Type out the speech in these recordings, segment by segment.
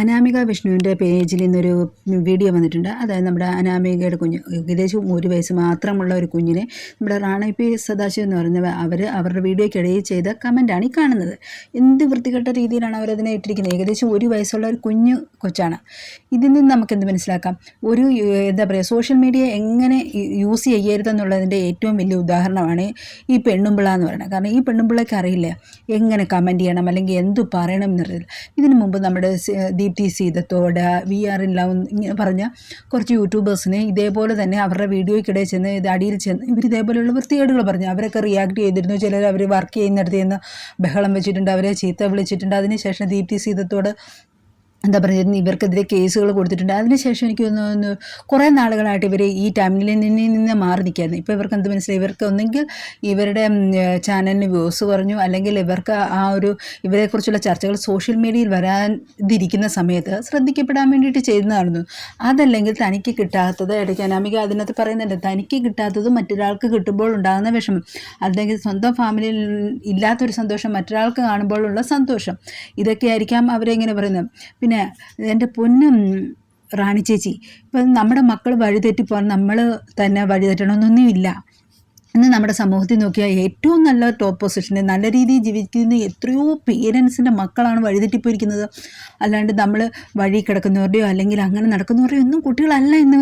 അനാമിക വിഷ്ണുവിന്റെ പേജിൽ നിന്നൊരു വീഡിയോ വന്നിട്ടുണ്ട്. അതായത് നമ്മുടെ അനാമികയുടെ കുഞ്ഞ് ഏകദേശം ഒരു വയസ്സ് മാത്രമുള്ള ഒരു കുഞ്ഞിനെ നമ്മുടെ റാണി പി സദാശിവം എന്ന് പറയുന്നത് അവർ അവരുടെ വീഡിയോയ്ക്കിടയിൽ ചെയ്ത കമന്റാണ് ഈ കാണുന്നത്. എന്ത് വൃത്തികെട്ട രീതിയിലാണ് അവരതിനെ ഇട്ടിരിക്കുന്നത്? ഏകദേശം ഒരു വയസ്സുള്ള ഒരു കുഞ്ഞു കൊച്ചാണ്. ഇതിൽ നിന്ന് നമുക്ക് എന്ത് മനസ്സിലാക്കാം? ഒരു എന്താ പറയുക സോഷ്യൽ മീഡിയ എങ്ങനെ യൂസ് ചെയ്യരുതെന്നുള്ളതിന്റെ ഏറ്റവും വലിയ ഉദാഹരണമാണ് ഈ പെണ്ണുമ്പിള എന്ന് പറയുന്നത്. കാരണം ഈ പെണ്ണുമ്പിള്ളയ്ക്ക് അറിയില്ല? എങ്ങനെ കമന്റ് ചെയ്യണം? അല്ലെങ്കിൽ എന്തു പറയണം എന്നറിയില്ല. ഇതിനു മുമ്പ് നമ്മുടെ Deepthi Seethathode we are in love ഇങ്ങനെ പറഞ്ഞ കുറച്ച് യൂട്യൂബേഴ്സിനെ ഇതേപോലെ തന്നെ അവരുടെ വീഡിയോയ്ക്കിടെ ചെന്ന് ഇത് അടിയിൽ ചെന്ന് ഇവർ ഇതേപോലെയുള്ള വൃത്തികേടുകൾ പറഞ്ഞു. അവരൊക്കെ റിയാക്ട് ചെയ്തിരുന്നു. ചിലർ അവർ വർക്ക് ചെയ്യുന്നിടത്ത് നിന്ന് ബഹളം വെച്ചിട്ടുണ്ട്. അവരെ ചീത്ത വിളിച്ചിട്ടുണ്ട്. അതിനുശേഷം ദീപ്തി സീതത്തോട് എന്താ പറയുക ഇവർക്കെതിരെ കേസുകൾ കൊടുത്തിട്ടുണ്ട്. അതിനുശേഷം എനിക്ക് തോന്നുന്നു കുറേ നാളുകളായിട്ട് ഇവർ ഈ ടൈമിൽ നിന്ന് നിന്ന് മാറി നിൽക്കായിരുന്നു ഇപ്പോൾ ഇവർക്ക് എന്ത് മനസ്സിലായി? ഇവർക്ക് ഒന്നെങ്കിൽ ഇവരുടെ ചാനലിന് വ്യൂസ് കുറഞ്ഞു അല്ലെങ്കിൽ ഇവർക്ക് ആ ഒരു ഇവരെക്കുറിച്ചുള്ള ചർച്ചകൾ സോഷ്യൽ മീഡിയയിൽ വരാതിരിക്കുന്ന സമയത്ത് ശ്രദ്ധിക്കപ്പെടാൻ വേണ്ടിയിട്ട് ചെയ്യുന്നതാണെന്നു അതല്ലെങ്കിൽ തനിക്ക് കിട്ടാത്തത് ഇടയ്ക്ക് അനാമിക അതിനകത്ത് പറയുന്നുണ്ട് തനിക്ക് കിട്ടാത്തത് മറ്റൊരാൾക്ക് കിട്ടുമ്പോൾ ഉണ്ടാകുന്ന വിഷമം. അല്ലെങ്കിൽ സ്വന്തം ഫാമിലിയിൽ ഇല്ലാത്തൊരു സന്തോഷം മറ്റൊരാൾക്ക് കാണുമ്പോഴുള്ള സന്തോഷം. ഇതൊക്കെയായിരിക്കാം അവരെങ്ങനെ പറയുന്നത്. പിന്നെ എന്റെ പൊന്നും റാണി ചേച്ചി ഇപ്പം നമ്മുടെ മക്കൾ വഴിതെറ്റിപ്പോകാൻ നമ്മൾ തന്നെ വഴിതെറ്റണമെന്നൊന്നുമില്ല. ഇന്ന് നമ്മുടെ സമൂഹത്തിൽ നോക്കിയാൽ ഏറ്റവും നല്ല ടോപ്പ് പൊസിഷനിൽ നല്ല രീതിയിൽ ജീവിക്കുന്ന എത്രയോ പേരൻസിന്റെ മക്കളാണ് വഴിതെറ്റിപ്പോയിരിക്കുന്നത്. അല്ലാണ്ട് നമ്മൾ വഴി കിടക്കുന്നവരുടെയോ അല്ലെങ്കിൽ അങ്ങനെ നടക്കുന്നവരുടെയോ ഒന്നും കുട്ടികളല്ല ഇന്ന്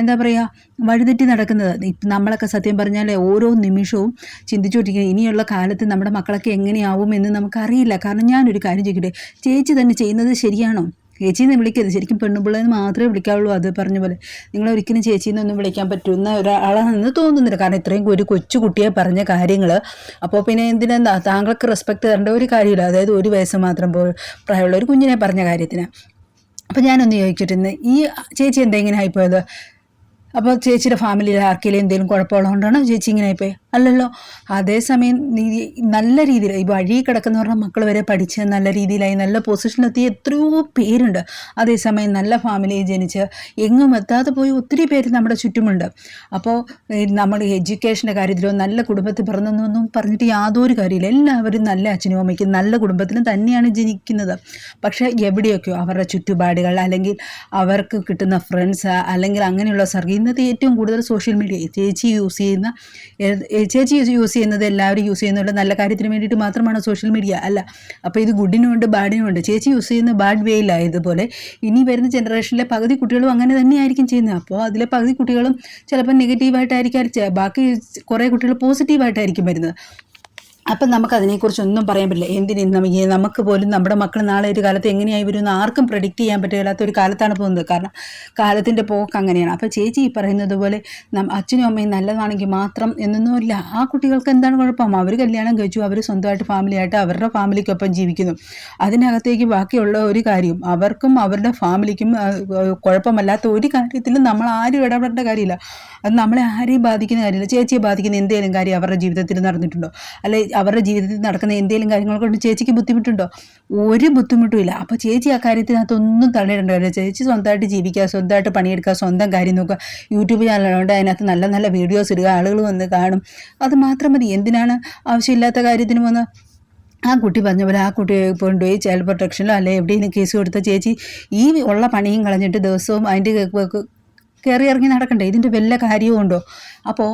എന്താ പറയുക വഴിതെറ്റി നടക്കുന്നത്. ഇപ്പം നമ്മളൊക്കെ സത്യം പറഞ്ഞാൽ ഓരോ നിമിഷവും ചിന്തിച്ചുകൊണ്ടിരിക്കുന്നത് ഇനിയുള്ള കാലത്ത് നമ്മുടെ മക്കളൊക്കെ എങ്ങനെയാവും എന്ന് നമുക്കറിയില്ല. കാരണം ഞാനൊരു കാര്യം ചോദിക്കട്ടെ? ചേച്ചി തന്നെ ചെയ്യുന്നത് ശരിയാണോ? ചേച്ചീന്ന് വിളിക്കരുത്. ശരിക്കും പെണ്ണുപിള്ളേന്ന് മാത്രമേ വിളിക്കാവുള്ളൂ. അത് പറഞ്ഞ പോലെ നിങ്ങൾ ഒരിക്കലും ചേച്ചീന്നൊന്നും വിളിക്കാൻ പറ്റുന്ന ഒരാളാണെന്ന് തോന്നുന്നില്ല. കാരണം ഇത്രയും ഒരു കൊച്ചു കുട്ടിയെ പറഞ്ഞ കാര്യങ്ങൾ അപ്പോൾ പിന്നെ എന്തിനാ താങ്കൾക്ക് റെസ്പെക്ട് തരേണ്ട ഒരു കാര്യമില്ല. അതായത് ഒരു വയസ്സ് മാത്രം പോ പ്രായമുള്ള ഒരു കുഞ്ഞിനെ പറഞ്ഞ കാര്യത്തിന്. അപ്പോൾ ഞാനൊന്ന് ചോദിച്ചിട്ടുണ്ട് ഈ ചേച്ചി എന്താ ഇങ്ങനെ ആയിപ്പോയത്? അപ്പോൾ ചേച്ചിയുടെ ഫാമിലിയിൽ ആർക്കെങ്കിലും എന്തെങ്കിലും കുഴപ്പമുള്ളതുകൊണ്ടാണോ ചേച്ചി ഇങ്ങനെ ആയിപ്പോയി? അല്ലല്ലോ. അതേസമയം നീ നല്ല രീതിയിൽ ഈ വഴി കിടക്കുന്ന കിടക്കുന്നവരുടെ മക്കൾ വരെ പഠിച്ച് നല്ല രീതിയിലായി നല്ല പൊസിഷനിലെത്തി എത്രയോ പേരുണ്ട്. അതേസമയം നല്ല ഫാമിലിയിൽ ജനിച്ച് എങ്ങും എത്താതെ പോയി ഒത്തിരി പേര് നമ്മുടെ ചുറ്റുമുണ്ട്. അപ്പോൾ നമ്മൾ എഡ്യൂക്കേഷന്റെ കാര്യത്തിലോ നല്ല കുടുംബത്തിൽ പിറന്നൊന്നും പറഞ്ഞിട്ട് യാതൊരു കാര്യമില്ല. എല്ലാവരും നല്ല അച്ഛനും അമ്മയ്ക്കും നല്ല കുടുംബത്തിലും തന്നെയാണ് ജനിക്കുന്നത്. പക്ഷേ എവിടെയൊക്കെയോ അവരുടെ ചുറ്റുപാടുകൾ അല്ലെങ്കിൽ അവർക്ക് കിട്ടുന്ന ഫ്രണ്ട്സ് അല്ലെങ്കിൽ അങ്ങനെയുള്ള സർഗീ ഇന്നത്തെ ഏറ്റവും കൂടുതൽ സോഷ്യൽ മീഡിയ ചേച്ചി യൂസ് ചെയ്യുന്ന ചേച്ചി യൂസ് ചെയ്യുന്നത് എല്ലാവരും യൂസ് ചെയ്യുന്നുണ്ട്. നല്ല കാര്യത്തിന് വേണ്ടിയിട്ട് മാത്രമാണ് സോഷ്യൽ മീഡിയ അല്ല. അപ്പോൾ ഇത് ഗുഡിനുമുണ്ട് ബാഡിനുമുണ്ട് ചേച്ചി യൂസ് ചെയ്യുന്ന ബാഡ് വേയിലായതുപോലെ ഇനി വരുന്ന ജനറേഷനിലെ പകുതി കുട്ടികളും അങ്ങനെ തന്നെയായിരിക്കും ചെയ്യുന്നത്. അപ്പോൾ അതിലെ പകുതി കുട്ടികളും ചിലപ്പോൾ നെഗറ്റീവായിട്ടായിരിക്കും ബാക്കി കുറേ കുട്ടികൾ പോസിറ്റീവായിട്ടായിരിക്കും വരുന്നത്. അപ്പം ഒന്നും പറയാൻ പറ്റില്ല. എന്തിന് നമുക്ക് പോലും നമ്മുടെ മക്കൾ നാളെ ഒരു കാലത്ത് എങ്ങനെയായി വരുമെന്ന് ആർക്കും പ്രഡിക്റ്റ് ചെയ്യാൻ പറ്റില്ലാത്ത ഒരു കാലത്താണ് പോകുന്നത്. കാരണം കാലത്തിന്റെ പോക്ക് അങ്ങനെയാണ്. അപ്പോൾ ചേച്ചി ഈ പറയുന്നത് പോലെ അച്ഛനും അമ്മയും നല്ലതാണെങ്കിൽ മാത്രം എന്നൊന്നുമില്ല. ആ കുട്ടികൾക്ക് എന്താണ് കുഴപ്പം? അവർ കല്യാണം കഴിച്ചു അവർ സ്വന്തമായിട്ട് ഫാമിലിയായിട്ട് അവരുടെ ഫാമിലിക്കൊപ്പം ജീവിക്കുന്നു. അതിനകത്തേക്ക് ബാക്കിയുള്ള ഒരു കാര്യം അവർക്കും അവരുടെ ഫാമിലിക്കും കുഴപ്പമല്ലാത്ത ഒരു കാര്യത്തിലും നമ്മൾ ആരും ഇടപെടേണ്ട കാര്യമില്ല. അത് നമ്മളെ ആരെയും ബാധിക്കുന്ന കാര്യമില്ല. ചേച്ചിയെ ബാധിക്കുന്ന എന്തെങ്കിലും കാര്യം അവരുടെ ജീവിതത്തിൽ നടന്നിട്ടുണ്ടോ? അല്ലെ അവരുടെ ജീവിതത്തിൽ നടക്കുന്ന എന്തെങ്കിലും കാര്യങ്ങൾ കൊണ്ട് ചേച്ചിക്ക് ബുദ്ധിമുട്ടുണ്ടോ? ഒരു ബുദ്ധിമുട്ടും ഇല്ല. അപ്പോൾ ചേച്ചി ആ കാര്യത്തിനകത്തൊന്നും തള്ളിയിടണ്ടല്ലോ ചേച്ചി സ്വന്തമായിട്ട് ജീവിക്കുക സ്വന്തമായിട്ട് പണിയെടുക്കുക സ്വന്തം കാര്യം നോക്കുക. യൂട്യൂബ് ചാനലുണ്ട് അതിനകത്ത് നല്ല നല്ല വീഡിയോസ് ഇടുക ആളുകൾ വന്ന് കാണും. അത് മാത്രം മതി. എന്തിനാണ് ആവശ്യമില്ലാത്ത കാര്യത്തിന് വന്ന് ആ കുട്ടി പറഞ്ഞ പോലെ ആ കുട്ടി കൊണ്ടുപോയി ചൈൽഡ് പ്രൊട്ടക്ഷനിലോ അല്ലെ എവിടെയെങ്കിലും കേസ് കൊടുത്ത ചേച്ചി ഈ ഉള്ള പണിയും കളഞ്ഞിട്ട് ദിവസവും അതിന്റെ കയറി ഇറങ്ങി നടക്കണ്ടേ? ഇതിന്റെ വല്ല കാര്യവും ഉണ്ടോ? അപ്പോൾ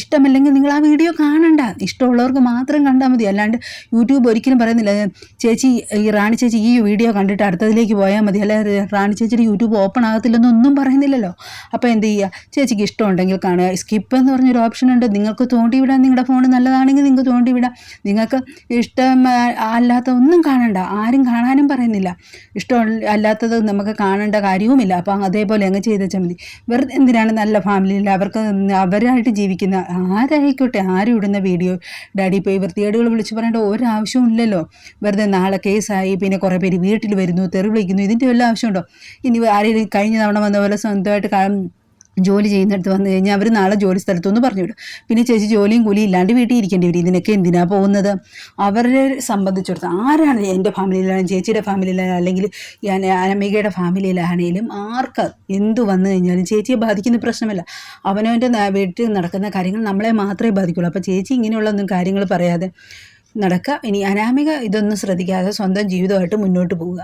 ഇഷ്ടമല്ലെങ്കിൽ നിങ്ങൾ ആ വീഡിയോ കാണണ്ട. ഇഷ്ടമുള്ളവർക്ക് മാത്രം കണ്ടാൽ മതി. അല്ലാണ്ട് യൂട്യൂബ് ഒരിക്കലും പറയുന്നില്ല ചേച്ചി ഈ റാണി ചേച്ചി ഈ വീഡിയോ കണ്ടിട്ട് അടുത്തതിലേക്ക് പോയാൽ മതി. അല്ലെ റാണി ചേച്ചിയുടെ യൂട്യൂബ് ഓപ്പൺ ആകത്തില്ലെന്നൊന്നും പറയുന്നില്ലല്ലോ. അപ്പോൾ എന്ത് ചെയ്യുക ചേച്ചിക്ക് ഇഷ്ടമുണ്ടെങ്കിൽ കാണുക. സ്കിപ്പ് എന്ന് പറഞ്ഞൊരു ഓപ്ഷൻ ഉണ്ട്. നിങ്ങൾക്ക് തോണ്ടിവിടാൻ നിങ്ങളുടെ ഫോൺ നല്ലതാണെങ്കിൽ നിങ്ങൾക്ക് തോണ്ടിവിടാം. നിങ്ങൾക്ക് ഇഷ്ടം അല്ലാത്ത ഒന്നും കാണണ്ട. ആരും കാണാനും പറയുന്നില്ല. ഇഷ്ടം അല്ലാത്തത് നമുക്ക് കാണേണ്ട കാര്യവുമില്ല. അപ്പോൾ അതേപോലെ അങ്ങ് ചെയ്തേച്ചാൽ മതി. വെറുതെ എന്തിനാണ് നല്ല ഫാമിലിയിൽ അവർക്ക് അവരായിട്ട് ജീവിക്കുന്ന ആരായിക്കോട്ടെ ആരും ഇടുന്ന വീഡിയോ ഡാഡി പോയി വൃത്തികേടുകൾ വിളിച്ച് പറയേണ്ട ഒരാവശ്യവും ഇല്ലല്ലോ. വെറുതെ നാളെ കേസായി പിന്നെ കുറേ പേര് വീട്ടിൽ വരുന്നു തെറി വിളിക്കുന്നു ഇതിന്റെ വല്ല ആവശ്യമുണ്ടോ? ഇനി ആരെങ്കിലും കഴിഞ്ഞ തവണ വന്ന പോലെ സ്വന്തമായിട്ട് ജോലി ചെയ്യുന്നിടത്ത് വന്നു കഴിഞ്ഞാൽ അവർ നാളെ ജോലി സ്ഥലത്തൊന്ന് പറഞ്ഞു വിടും പിന്നെ ചേച്ചി ജോലിയും കൂലിയും ഇല്ലാണ്ട് വീട്ടിൽ ഇരിക്കേണ്ടി വരും. ഇതിനൊക്കെ എന്തിനാ പോകുന്നത്? അവരെ സംബന്ധിച്ചിടത്തോളം ആരാണ് എന്റെ ഫാമിലിയിലാണ് ചേച്ചിയുടെ ഫാമിലിയിലാണ് അല്ലെങ്കിൽ ഞാൻ അനമികയുടെ ഫാമിലിയിലാണെങ്കിലും ആർക്ക് എന്ത് വന്നു കഴിഞ്ഞാലും ചേച്ചിയെ ബാധിക്കുന്ന പ്രശ്നമല്ല. അവനവന്റെ വീട്ടിൽ നടക്കുന്ന കാര്യങ്ങൾ നമ്മളെ മാത്രമേ ബാധിക്കുള്ളൂ. അപ്പോൾ ചേച്ചി ഇങ്ങനെയുള്ള ഒന്നും കാര്യങ്ങൾ പറയാതെ നടക്കുക. ഇനി അനാമിക ഇതൊന്നും ശ്രദ്ധിക്കാതെ സ്വന്തം ജീവിതമായിട്ട് മുന്നോട്ട് പോവുക.